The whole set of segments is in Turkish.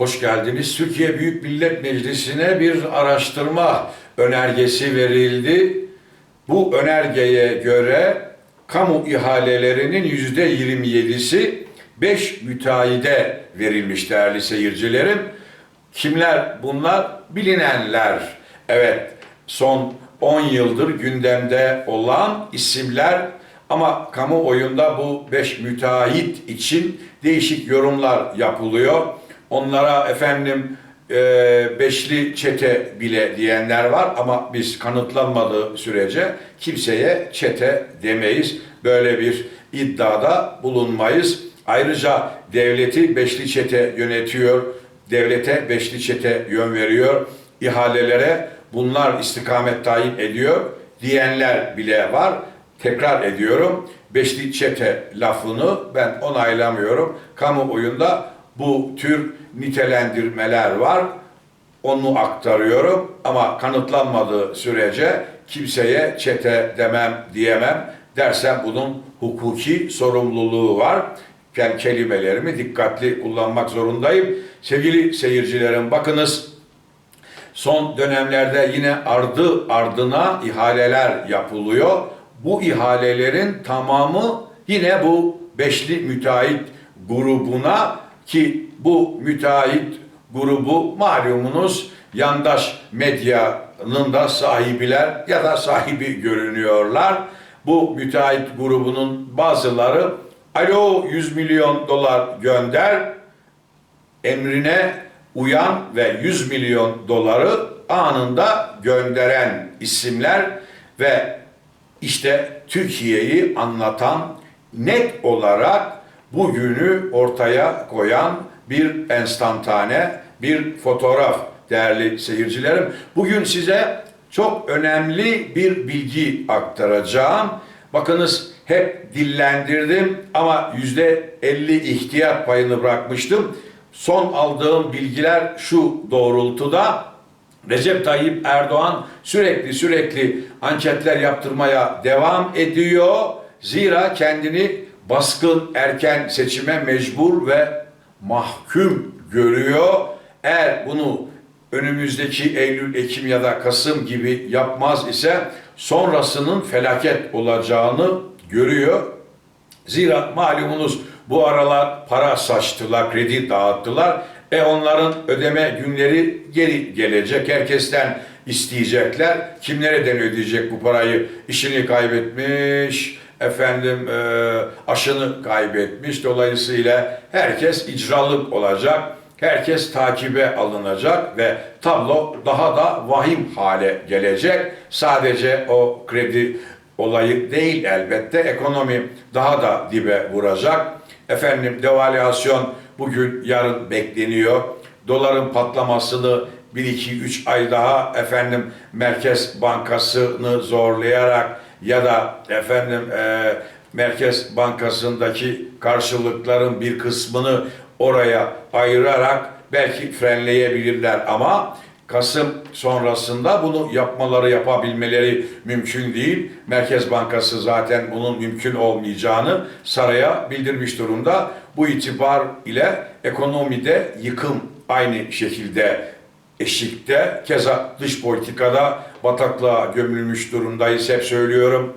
Hoş geldiniz. Türkiye Büyük Millet Meclisi'ne bir araştırma önergesi verildi. Bu önergeye göre kamu ihalelerinin yüzde 27'si 5 müteahhide verilmiş değerli seyircilerim. Kimler bunlar? Bilinenler. Evet, son 10 yıldır gündemde olan isimler ama kamuoyunda bu 5 müteahhit için değişik yorumlar yapılıyor. Onlara efendim e, beşli çete bile diyenler var ama biz kanıtlanmadığı sürece kimseye çete demeyiz. Böyle bir iddiada bulunmayız. Ayrıca devleti beşli çete yönetiyor, devlete beşli çete yön veriyor, ihalelere bunlar istikamet tayin ediyor diyenler bile var. Tekrar ediyorum, beşli çete lafını ben onaylamıyorum. Kamuoyunda bu tür nitelendirmeler var. Onu aktarıyorum ama kanıtlanmadığı sürece kimseye çete demem diyemem. Dersem bunun hukuki sorumluluğu var. Ben kelimelerimi dikkatli kullanmak zorundayım. Sevgili seyircilerim bakınız son dönemlerde yine ardı ardına ihaleler yapılıyor. Bu ihalelerin tamamı yine bu beşli müteahhit grubuna ki bu müteahhit grubu malumunuz yandaş medyanın da sahibiler ya da sahibi görünüyorlar. Bu müteahhit grubunun bazıları alo 100 milyon dolar gönder emrine uyan ve 100 milyon doları anında gönderen isimler ve işte Türkiye'yi anlatan net olarak bugünü ortaya koyan bir enstantane, bir fotoğraf değerli seyircilerim. Bugün size çok önemli bir bilgi aktaracağım. Bakınız hep dillendirdim ama yüzde 50 ihtiyat payını bırakmıştım. Son aldığım bilgiler şu doğrultuda Recep Tayyip Erdoğan sürekli sürekli anketler yaptırmaya devam ediyor. Zira kendini baskın erken seçime mecbur ve mahkum görüyor. Eğer bunu önümüzdeki Eylül, Ekim ya da Kasım gibi yapmaz ise sonrasının felaket olacağını görüyor. Zira malumunuz bu aralar para saçtılar, kredi dağıttılar. E onların ödeme günleri geri gelecek. Herkesten isteyecekler. Kim nereden ödeyecek bu parayı? İşini kaybetmiş, efendim e, aşını kaybetmiş. Dolayısıyla herkes icralık olacak. Herkes takibe alınacak ve tablo daha da vahim hale gelecek. Sadece o kredi olayı değil elbette. Ekonomi daha da dibe vuracak. Efendim devalüasyon bugün yarın bekleniyor. Doların patlamasını 1 2 3 ay daha efendim Merkez Bankası'nı zorlayarak ya da efendim e, Merkez Bankası'ndaki karşılıkların bir kısmını oraya ayırarak belki frenleyebilirler ama Kasım sonrasında bunu yapmaları, yapabilmeleri mümkün değil. Merkez Bankası zaten bunun mümkün olmayacağını saraya bildirmiş durumda. Bu itibar ile ekonomide yıkım aynı şekilde eşikte. Keza dış politikada bataklığa gömülmüş durumdayız. Hep söylüyorum.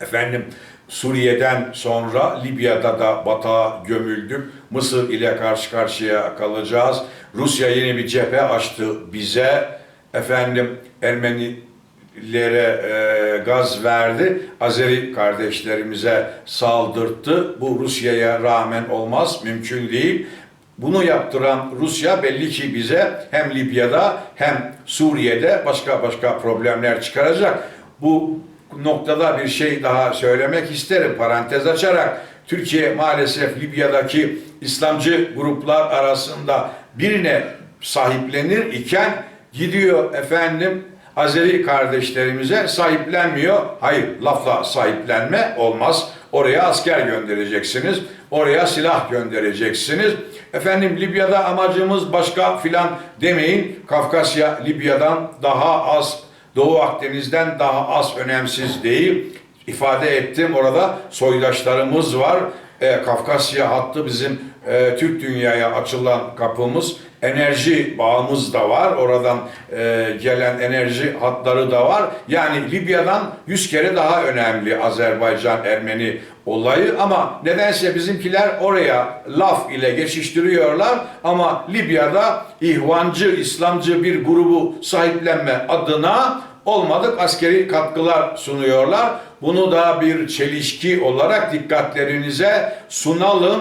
Efendim Suriye'den sonra Libya'da da batağa gömüldük. Mısır ile karşı karşıya kalacağız. Rusya yeni bir cephe açtı bize. Efendim Ermenilere e, gaz verdi. Azeri kardeşlerimize saldırttı. Bu Rusya'ya rağmen olmaz, mümkün değil. Bunu yaptıran Rusya belli ki bize hem Libya'da hem Suriye'de başka başka problemler çıkaracak. Bu noktada bir şey daha söylemek isterim parantez açarak. Türkiye maalesef Libya'daki İslamcı gruplar arasında birine sahiplenir iken gidiyor efendim Azeri kardeşlerimize sahiplenmiyor. Hayır lafla sahiplenme olmaz. Oraya asker göndereceksiniz. Oraya silah göndereceksiniz. Efendim Libya'da amacımız başka filan demeyin. Kafkasya Libya'dan daha az Doğu Akdeniz'den daha az önemsiz değil. İfade ettim orada soydaşlarımız var. E, Kafkasya hattı bizim e, Türk dünyaya açılan kapımız. enerji bağımız da var. Oradan e, gelen enerji hatları da var. Yani Libya'dan 100 kere daha önemli Azerbaycan-Ermeni olayı ama nedense bizimkiler oraya laf ile geçiştiriyorlar ama Libya'da ihvancı, İslamcı bir grubu sahiplenme adına olmadık askeri katkılar sunuyorlar. Bunu da bir çelişki olarak dikkatlerinize sunalım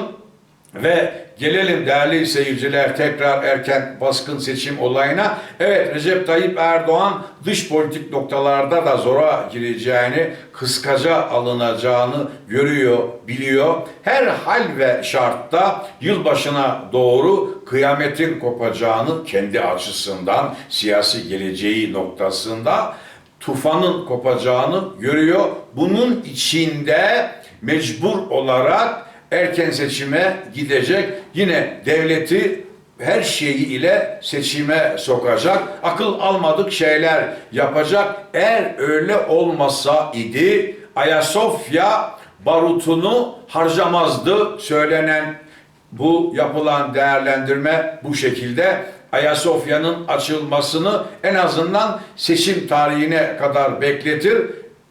ve gelelim değerli seyirciler tekrar erken baskın seçim olayına. Evet Recep Tayyip Erdoğan dış politik noktalarda da zora gireceğini, kıskaca alınacağını görüyor, biliyor. Her hal ve şartta yılbaşına doğru kıyametin kopacağını kendi açısından, siyasi geleceği noktasında tufanın kopacağını görüyor. Bunun içinde mecbur olarak erken seçime gidecek. Yine devleti her şeyi ile seçime sokacak. Akıl almadık şeyler yapacak. Eğer öyle olmasa idi Ayasofya barutunu harcamazdı söylenen bu yapılan değerlendirme bu şekilde Ayasofya'nın açılmasını en azından seçim tarihine kadar bekletir.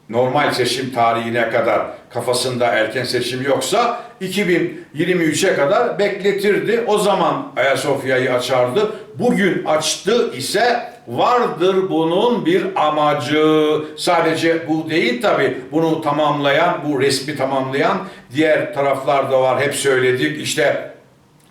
Normal seçim tarihine kadar kafasında erken seçim yoksa 2023'e kadar bekletirdi. O zaman Ayasofya'yı açardı. Bugün açtı ise vardır bunun bir amacı. Sadece bu değil tabi. Bunu tamamlayan, bu resmi tamamlayan diğer taraflar da var. Hep söyledik. İşte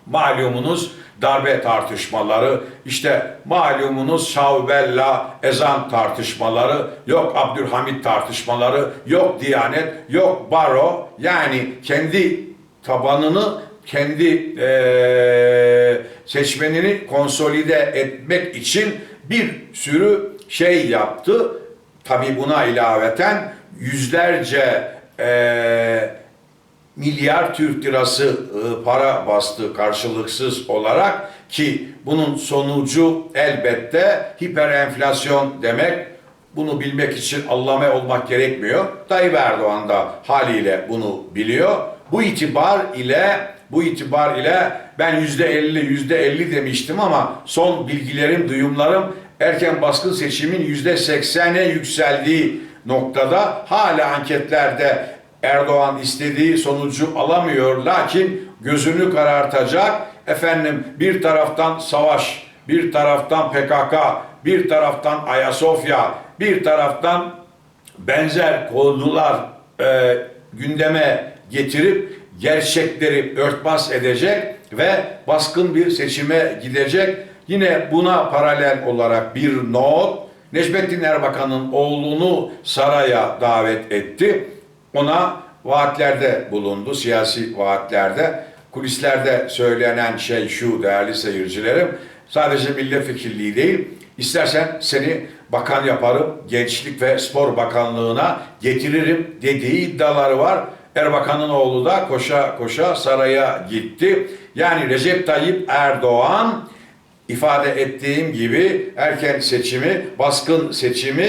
malumunuz darbe tartışmaları, işte malumunuz Şavbella ezan tartışmaları, yok Abdülhamit tartışmaları, yok Diyanet, yok Baro. Yani kendi tabanını, kendi eee, seçmenini konsolide etmek için bir sürü şey yaptı. Tabi buna ilaveten yüzlerce eee milyar Türk lirası e, para bastı karşılıksız olarak ki bunun sonucu elbette hiper enflasyon demek. Bunu bilmek için allame olmak gerekmiyor. Tayyip Erdoğan da haliyle bunu biliyor. Bu itibar ile bu itibar ile ben yüzde elli, yüzde elli demiştim ama son bilgilerim, duyumlarım erken baskın seçimin yüzde seksene yükseldiği noktada hala anketlerde Erdoğan istediği sonucu alamıyor lakin gözünü karartacak efendim bir taraftan savaş, bir taraftan PKK, bir taraftan Ayasofya, bir taraftan benzer konular e, gündeme getirip gerçekleri örtbas edecek ve baskın bir seçime gidecek. Yine buna paralel olarak bir not Necmettin Erbakan'ın oğlunu saraya davet etti. Ona vaatlerde bulundu, siyasi vaatlerde. Kulislerde söylenen şey şu değerli seyircilerim. Sadece milletvekilliği değil, istersen seni bakan yaparım, gençlik ve spor bakanlığına getiririm dediği iddiaları var. Erbakan'ın oğlu da koşa koşa saraya gitti. Yani Recep Tayyip Erdoğan ifade ettiğim gibi erken seçimi, baskın seçimi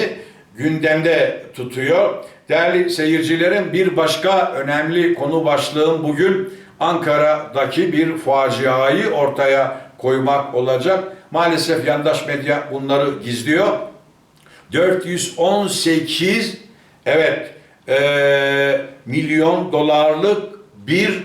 gündemde tutuyor. Değerli seyircilerim bir başka önemli konu başlığım bugün Ankara'daki bir faciayı ortaya koymak olacak. Maalesef yandaş medya bunları gizliyor. 418 evet eee, milyon dolarlık bir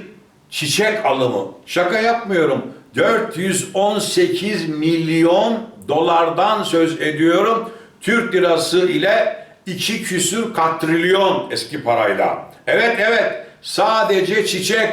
çiçek alımı. Şaka yapmıyorum. 418 milyon dolardan söz ediyorum. Türk lirası ile iki küsür katrilyon eski parayla. Evet evet sadece çiçek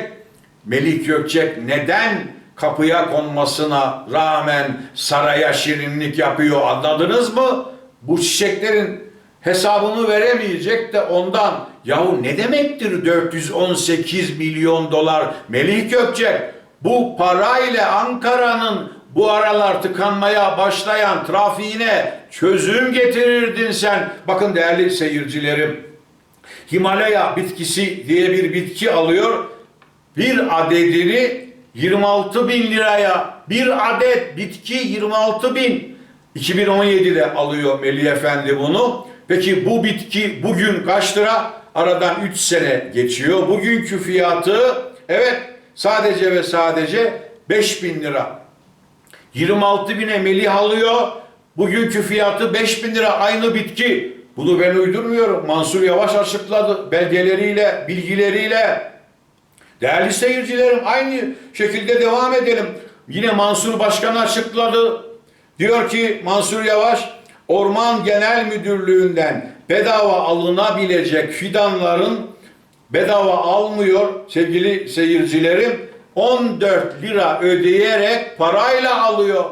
Melih Gökçek neden kapıya konmasına rağmen saraya şirinlik yapıyor anladınız mı? Bu çiçeklerin hesabını veremeyecek de ondan. Yahu ne demektir 418 milyon dolar Melih Gökçek? Bu parayla Ankara'nın bu aralar tıkanmaya başlayan trafiğine çözüm getirirdin sen. Bakın değerli seyircilerim. Himalaya bitkisi diye bir bitki alıyor. Bir adedini 26 bin liraya bir adet bitki 26 bin 2017'de alıyor Melih Efendi bunu. Peki bu bitki bugün kaç lira? Aradan 3 sene geçiyor. Bugünkü fiyatı evet sadece ve sadece 5 bin lira. 26 bine melih alıyor. Bugünkü fiyatı 5 bin lira aynı bitki. Bunu ben uydurmuyorum. Mansur Yavaş açıkladı belgeleriyle, bilgileriyle. Değerli seyircilerim aynı şekilde devam edelim. Yine Mansur Başkan açıkladı. Diyor ki Mansur Yavaş Orman Genel Müdürlüğü'nden bedava alınabilecek fidanların bedava almıyor sevgili seyircilerim. 14 lira ödeyerek parayla alıyor.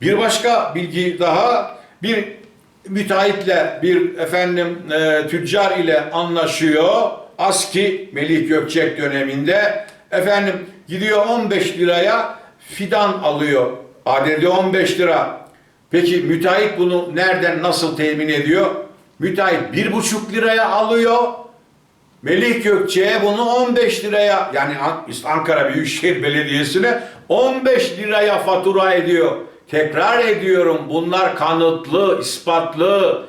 Bir başka bilgi daha bir müteahhitle bir efendim e, tüccar ile anlaşıyor. ASKİ Melih Gökçek döneminde efendim gidiyor 15 liraya fidan alıyor. Adedi 15 lira. Peki müteahhit bunu nereden nasıl temin ediyor? Müteahhit bir buçuk liraya alıyor. Melih Gökçe'ye bunu 15 liraya yani An- Ankara Büyükşehir Belediyesi'ne 15 liraya fatura ediyor. Tekrar ediyorum bunlar kanıtlı, ispatlı.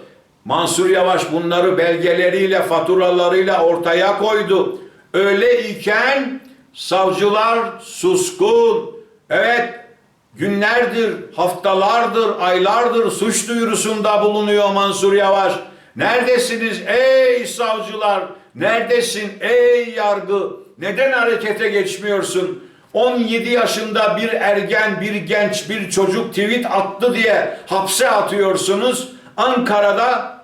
Mansur Yavaş bunları belgeleriyle, faturalarıyla ortaya koydu. Öyle iken savcılar suskun. Evet günlerdir, haftalardır, aylardır suç duyurusunda bulunuyor Mansur Yavaş. Neredesiniz ey savcılar? Neredesin ey yargı? Neden harekete geçmiyorsun? 17 yaşında bir ergen, bir genç, bir çocuk tweet attı diye hapse atıyorsunuz. Ankara'da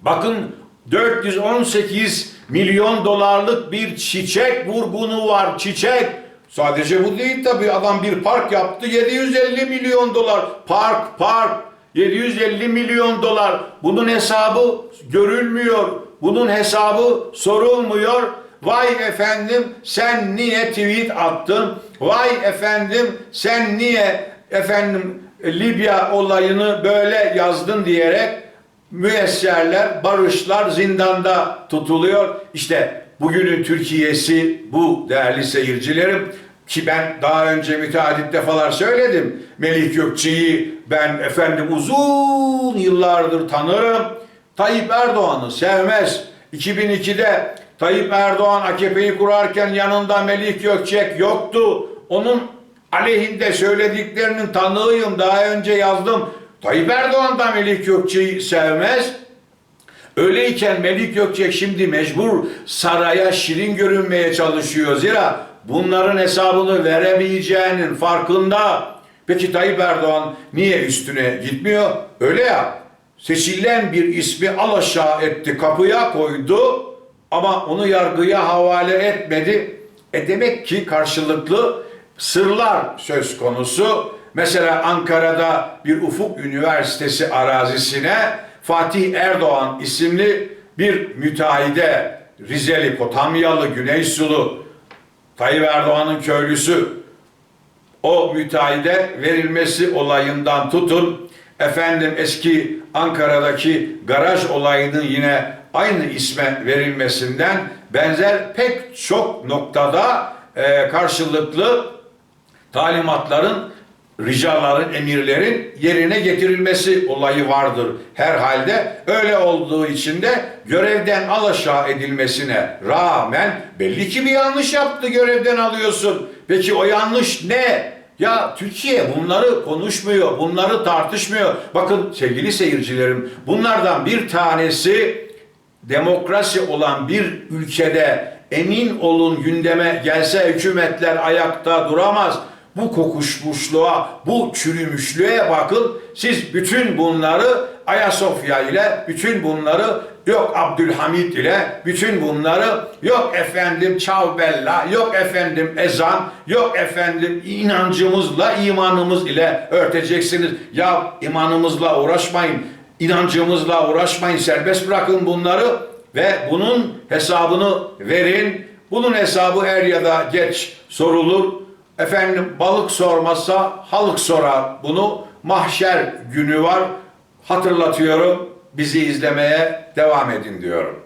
bakın 418 milyon dolarlık bir çiçek vurgunu var. Çiçek. Sadece bu değil tabii. Adam bir park yaptı. 750 milyon dolar. Park, park. 750 milyon dolar. Bunun hesabı görülmüyor. Bunun hesabı sorulmuyor. Vay efendim sen niye tweet attın? Vay efendim sen niye efendim Libya olayını böyle yazdın diyerek müesserler, barışlar zindanda tutuluyor. İşte bugünün Türkiye'si bu değerli seyircilerim. Ki ben daha önce müteahhit defalar söyledim. Melih Gökçe'yi ben efendim uzun yıllardır tanırım. Tayyip Erdoğan'ı sevmez. 2002'de Tayyip Erdoğan AKP'yi kurarken yanında Melih Gökçek yoktu. Onun aleyhinde söylediklerinin tanığıyım. Daha önce yazdım. Tayyip Erdoğan da Melih Gökçe'yi sevmez. Öyleyken Melik Gökçek şimdi mecbur saraya şirin görünmeye çalışıyor. Zira bunların hesabını veremeyeceğinin farkında. Peki Tayyip Erdoğan niye üstüne gitmiyor? Öyle ya seçilen bir ismi alaşağı etti kapıya koydu ama onu yargıya havale etmedi. E demek ki karşılıklı sırlar söz konusu. Mesela Ankara'da bir Ufuk Üniversitesi arazisine Fatih Erdoğan isimli bir müteahhide Rizeli, Potamyalı, Güneysulu, Tayyip Erdoğan'ın köylüsü o müteahhide verilmesi olayından tutun efendim eski Ankara'daki garaj olayının yine aynı isme verilmesinden benzer pek çok noktada e, karşılıklı talimatların, ricaların, emirlerin yerine getirilmesi olayı vardır herhalde. Öyle olduğu için de görevden alaşağı edilmesine rağmen belli ki bir yanlış yaptı görevden alıyorsun. Peki o yanlış ne? Ya Türkiye bunları konuşmuyor, bunları tartışmıyor. Bakın sevgili seyircilerim, bunlardan bir tanesi demokrasi olan bir ülkede emin olun gündeme gelse hükümetler ayakta duramaz. Bu kokuşmuşluğa, bu çürümüşlüğe bakın. Siz bütün bunları Ayasofya ile, bütün bunları yok Abdülhamit ile, bütün bunları yok efendim Çavbella, yok efendim ezan, yok efendim inancımızla, imanımız ile örteceksiniz. Ya imanımızla uğraşmayın, inancımızla uğraşmayın, serbest bırakın bunları ve bunun hesabını verin. Bunun hesabı er ya da geç sorulur. Efendim balık sormazsa halık sorar. Bunu mahşer günü var. Hatırlatıyorum. Bizi izlemeye devam edin diyorum.